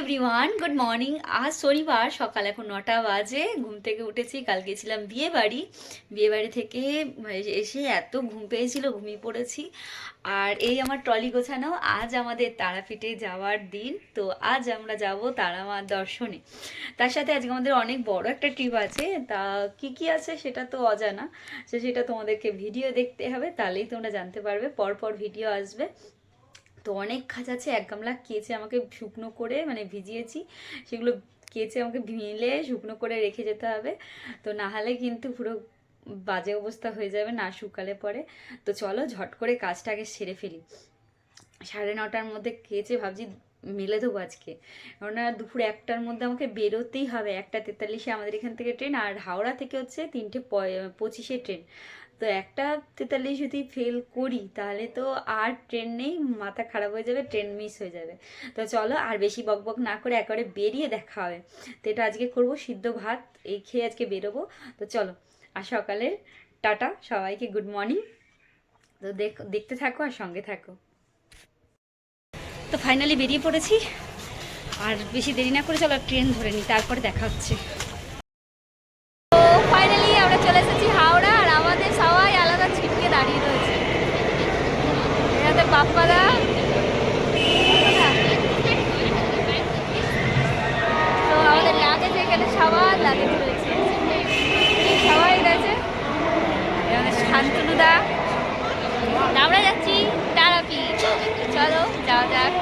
Everyone good morning আজ শনিবার, সকাল এখন নটা বাজে। ঘুম থেকে উঠেছি কাল গেছিলাম বিয়ে বাড়ি বিয়ে বাড়ি থেকে এসে এত ঘুম পেয়েছিল, ঘুমিয়ে পড়েছি। আর এই আমার ট্রলি গোছানো, আজ আমাদের তারাপীঠে যাওয়ার দিন। তো আজ আমরা যাব তারামার দর্শনে। তার সাথে আজকে আমাদের অনেক বড় একটা ট্রিপ আছে। তা কি কি আছে সেটা তো অজানা। সেটা তোমাদেরকে ভিডিও দেখতে হবে, তাহলেই তোমরা জানতে পারবে। পর পর ভিডিও আসবে। তো অনেক কাজ আছে, এক গামলা কেচে আমাকে শুকনো করে মানে ভিজিয়েছি, সেগুলো কেচে আমাকে ভিলে শুকনো করে রেখে যেতে হবে। তো না হলে কিন্তু পুরো বাজে অবস্থা হয়ে যাবে, না শুকালে পরে। তো চলো ঝট করে কাজটা আগে সেরে ফেলি। সাড়ে নটার মধ্যে কেচে ভাবছি মেলে দেবো আজকে। কেননা দুপুর একটার মধ্যে আমাকে বেরোতেই হবে। একটা তেতাল্লিশে আমাদের এখান থেকে ট্রেন আর হাওড়া থেকে হচ্ছে তিনটে পঁচিশে ট্রেন। তো একটা তেতাল্লিশ যদি ফেল করি, তাহলে তো আর ট্রেন নেই, মাথা খারাপ হয়ে যাবে, ট্রেন মিস হয়ে যাবে। তো চলো আর বেশি বকবক না করে একেবারে বেরিয়ে দেখা হবে। তো এটা আজকে করব, সিদ্ধ ভাত, এই খেয়ে আজকে বেরোবো। তো চলো, আর সকালে টাটা, সবাইকে গুড মর্নিং তো দেখ, দেখতে থাকো আর সঙ্গে থাকো। তো ফাইনালি বেরিয়ে পড়েছি। আর বেশি দেরি না করে চলো ট্রেন ধরে নিই, তারপরে দেখা হচ্ছে। ফাইনালি আমরা চলে এসেছি হাওড়া, আর আমাদের সবাই আলাদা ছিটকে দাঁড়িয়ে রয়েছে। তো আমাদের এখানে রয়েছে। সবাই আমরা যাচ্ছি। তো চলো যাওয়া যাক।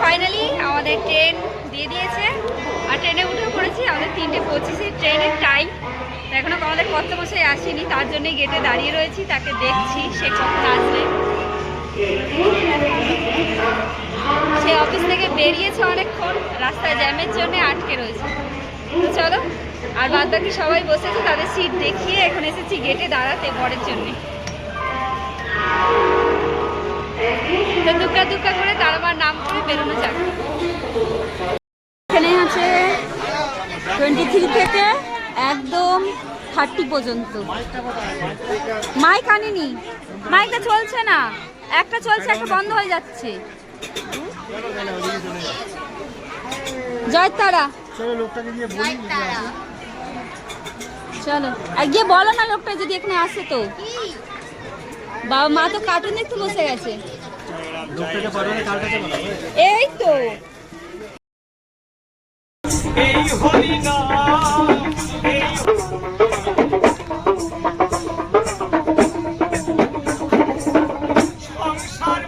ফাইনালি ট্রেন দিয়ে দিয়েছে। আর ট্রেনে উঠে পড়েছি, আমাদের তিনটে পঁচিশে ট্রেনের টাইম এখনও আমাদের কত মশাই আসেনি, তার জন্যই গেটে দাঁড়িয়ে রয়েছি, তাকে দেখছি, সে কখন আসবে। সে অফিস থেকে বেরিয়েছে অনেকক্ষণ, রাস্তায় জ্যামের জন্য আটকে রয়েছে। চলো, আর বাদ বাকি সবাই বসেছে, তাদের সিট দেখিয়ে এখন এসেছি গেটে দাঁড়াতে বরের জন্যে। তো দুক্কা করে তারবার নাম করে বেরোনো যাক। এখানে আছে টোয়েন্টি থ্রি থেকে একদম থার্টি পর্যন্ত। মাইক আনিনি। মাইকটা চলছে না। একটা চলছে, একটা বন্ধ হয়ে যাচ্ছে। জয় তারা চলো লোকটাকে গিয়ে বলি যদি আসে। চলো, আর গিয়ে বলো না লোকটা যদি এখানে আসে তো। বাবা মা তো কার্টুন দেখতে বসে গেছে। এই তো। সংসার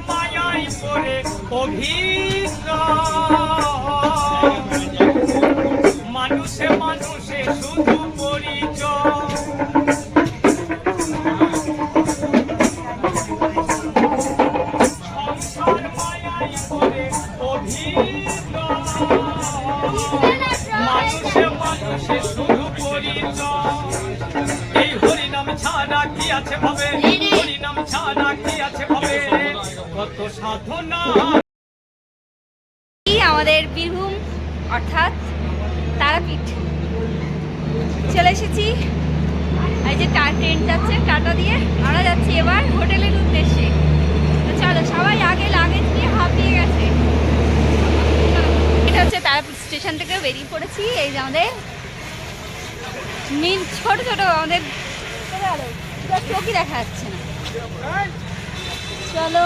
শুধু এই হরিনাম ছাড়া কি আছে ভাবে? হরিনাম ছাড়া কি আছে ভাবে? কত সাধনা। আমাদের বীরভূম, অর্থাৎ তারাপীঠ। চলে এসেছি। এই যে ট্রেন যাচ্ছে টাটা দিয়ে আমরা যাচ্ছি এবার হোটেলের উদ্দেশ্যে। তো চলো, সবাই আগে লাগেজ নিয়ে হাঁপিয়ে গেছে। এটা হচ্ছে তারাপীঠ স্টেশন থেকে বেরিয়ে পড়েছি। এই যে আমাদের মিন ছোট ছোট আমাদের চোখই দেখা যাচ্ছে না। চলো,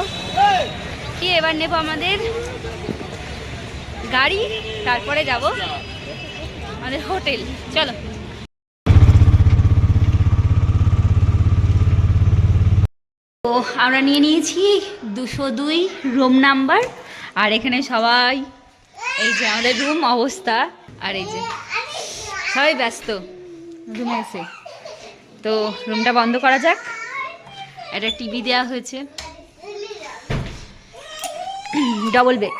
কি এবার নেব আমাদের? গাড়ি, তারপরে যাব। আমাদের হোটেল। চলো। তো আমরা নিয়ে নিয়েছি দুশো দুই রুম নাম্বার, আর এখানে সবাই, এই যে আমাদের রুম অবস্থা, আর এই যে সবাই ব্যস্ত। রুমে এসে তো রুমটা বন্ধ করা যাক। একটা টিভি দেওয়া হয়েছে। Double bed